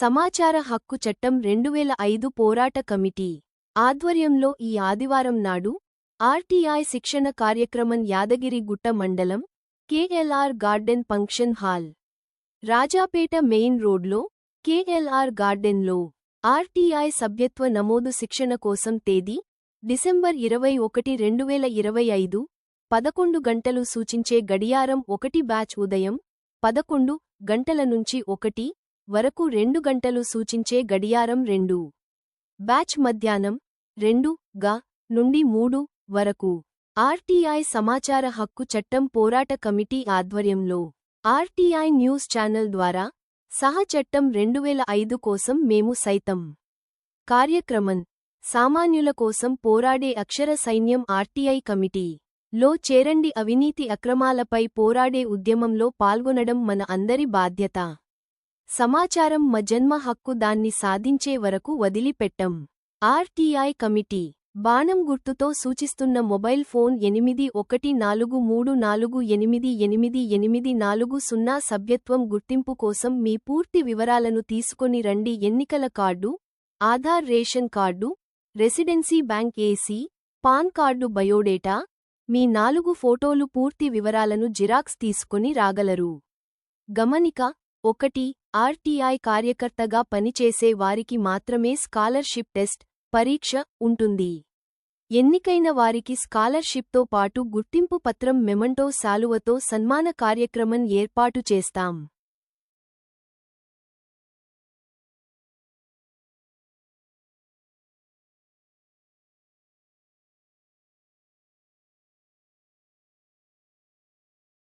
సమాచార హక్కు చట్టం రెండువేల ఐదు పోరాట కమిటీ ఆధ్వర్యంలో ఈ ఆదివారం నాడు ఆర్టీఐ శిక్షణ కార్యక్రమం యాదగిరిగుట్ట మండలం KLR garden function hall Rajapeta main రోడ్లో కేఎల్ఆర్ గార్డెన్లో ఆర్టీఐ సభ్యత్వ నమోదు శిక్షణ కోసం తేదీ డిసెంబర్ ఇరవై ఒకటి రెండు వేల ఇరవై ఐదు పదకొండు గంటలు సూచించే గడియారం ఒకటి బ్యాచ్ ఉదయం పదకొండు గంటల నుంచి ఒకటి వరకు రెండు గంటలు సూచించే గడియారం రెండు. బ్యాచ్ మధ్యాహ్నం రెండు గా నుండి మూడు వరకు. ఆర్టీఐ సమాచార హక్కు చట్టం పోరాట కమిటీ ఆధ్వర్యంలో ఆర్టీఐ న్యూస్ ఛానల్ ద్వారా సహ చట్టం రెండువేల ఐదు కోసం మేము సైతం. కార్యక్రమం సామాన్యుల కోసం పోరాడే అక్షర సైన్యం ఆర్టీఐ కమిటీ. లో చేరండి అవినీతి అక్రమాలపై పోరాడే ఉద్యమంలో పాల్గొనడం మన అందరి బాధ్యత. సమాచారం మ జన్మ హక్కు దాన్ని సాధించే వరకు వదిలిపెట్టం. RTI committee. బాణం గుర్తుతో సూచిస్తున్న మొబైల్ ఫోన్ ఎనిమిది ఒకటి నాలుగు మూడు నాలుగు ఎనిమిది ఎనిమిది ఎనిమిది నాలుగు సున్నా సభ్యత్వం గుర్తింపు కోసం మీ పూర్తి వివరాలను తీసుకొని రండి. ఎన్నికల card Aadhaar ration card residency bank AC PAN card biodata మీ నాలుగు ఫోటోలు పూర్తి వివరాలను జిరాక్స్ తీసుకొని రాగలరు. గమనిక ఒకటి ఆర్టీఐ కార్యకర్తగా పనిచేసే వారికి మాత్రమే స్కాలర్షిప్ టెస్ట్ పరీక్ష ఉంటుంది. ఎన్నికైన వారికి స్కాలర్షిప్తో పాటు గుర్తింపు పత్రం మెమంటో శాలువతో సన్మాన కార్యక్రమం ఏర్పాటు చేస్తాం.